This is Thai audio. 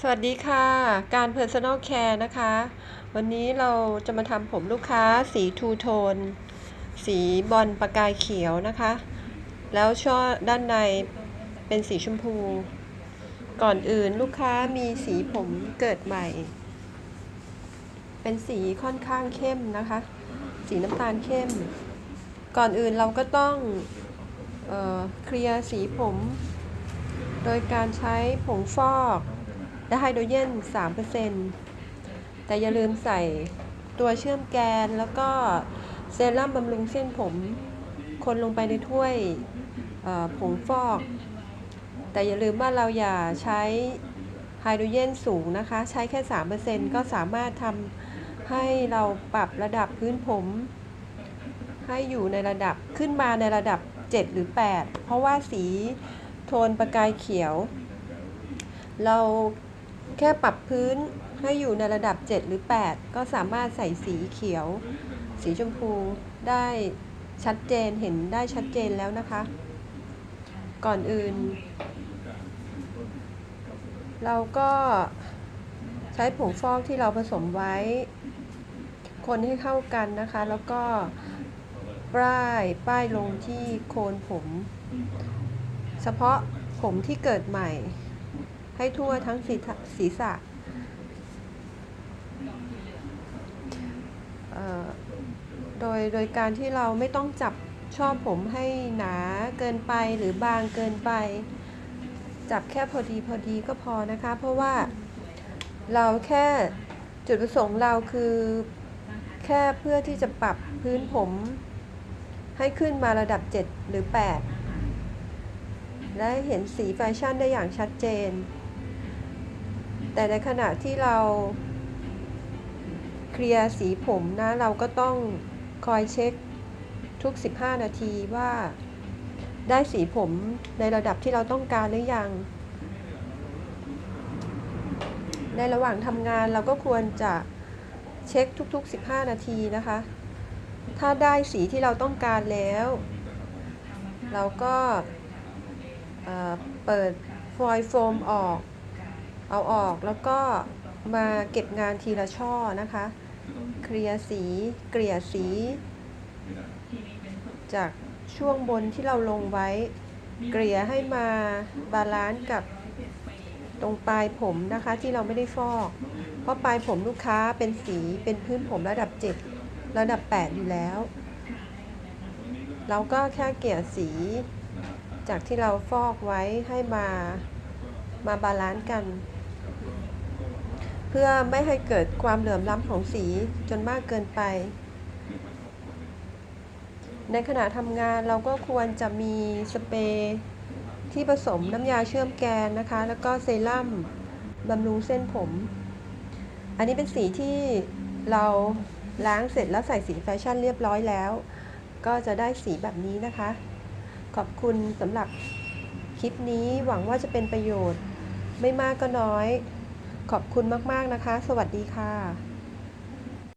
สวัสดีค่ะ การ Personal Care นะคะ วันนี้เราจะมาทำผมลูกค้าสีทูโทน สีบอลประกายเขียวนะคะ แล้วช่อด้านในเป็นสีชมพู ก่อนอื่นลูกค้ามีสีผมเกิดใหม่ เป็นสีค่อนข้างเข้มนะคะ สีน้ำตาลเข้ม ก่อนอื่นเราก็ต้องเออเคลียร์สีผม โดยการใช้ผงฟอก และไฮโดรเจน3%แต่อย่าลืมใส่ตัวเชื่อมแกนแล้วก็เซรั่มบำรุงเส้นผม คนลงไปในถ้วยผงฟอก แต่อย่าลืมว่าเราอย่าใช้ไฮโดรเจนสูงนะคะ ใช้แค่ 3%ก็สามารถทำให้เราปรับระดับพื้นผม ให้อยู่ในระดับขึ้นมาในระดับ 7 หรือ 8 เพราะว่าสีโทนประกายเขียว เรา แค่ปรับพื้นให้อยู่ในระดับ 7 หรือ 8 ก็สามารถใส่สีเขียว สีชมพูได้ชัดเจนเห็นได้ชัดเจนแล้วนะคะ ก่อนอื่น เราก็ใช้ผงฟอกที่เราผสมไว้ คนให้เข้ากันนะคะ แล้วก็ป้ายป้ายลงที่โคนผม เฉพาะผมที่เกิดใหม่ ให้ทั่วทั้งศีรษะศีระโดยโดยการที่เราไม่ต้องจับช่อผมให้หนาเกินไปหรือบางเกินไป จับแค่พอดีพอดีก็พอนะคะ เพราะว่าเราแค่จุดประสงค์เราคือ แค่เพื่อที่จะปรับพื้นผมให้ขึ้นมาระดับ 7 หรือ 8 และเห็นสีแฟชั่นได้อย่างชัดเจน แต่ในขณะที่เราเคลียร์สีผมนะเราก็ต้องคอยเช็คทุก 15 นาทีว่าได้สีผมในระดับที่เราต้องการหรือยัง ในระหว่างทำงานเราก็ควรจะเช็คทุก ๆ 15 นาทีนะคะ ถ้าได้สีที่เราต้องการแล้ว เราก็เอ่อเปิดฟอยล์โฟมออก เอาออกแล้วก็มาเก็บงานทีละช่อนะคะ เคลียร์สีเกลี่ยสี จากช่วงบนที่เราลงไว้ เกลี่ยให้มาบาลานซ์กับตรงปลายผมนะคะที่เราไม่ได้ฟอก เพราะปลายผมลูกค้าเป็นสีเป็นพื้นผมระดับ 7 ระดับ 8 อยู่แล้ว เราก็แค่เกลี่ยสี จากที่เราฟอกไว้ให้มามาบาลานซ์กัน เพื่อไม่ให้เกิดความเหลื่อมล้ำของสีจนมากเกินไป ในขณะทำงานเราก็ควรจะมีสเปรย์ที่ผสมน้ำยาเชื่อมแกนนะคะ แล้วก็เซรั่มบำรุงเส้นผม อันนี้เป็นสีที่เราล้างเสร็จแล้วใส่สีแฟชั่นเรียบร้อยแล้ว ก็จะได้สีแบบนี้นะคะ ขอบคุณสำหรับคลิปนี้หวังว่าจะเป็นประโยชน์ ไม่มากก็น้อย ขอบคุณมาก ๆ นะคะ สวัสดีค่ะ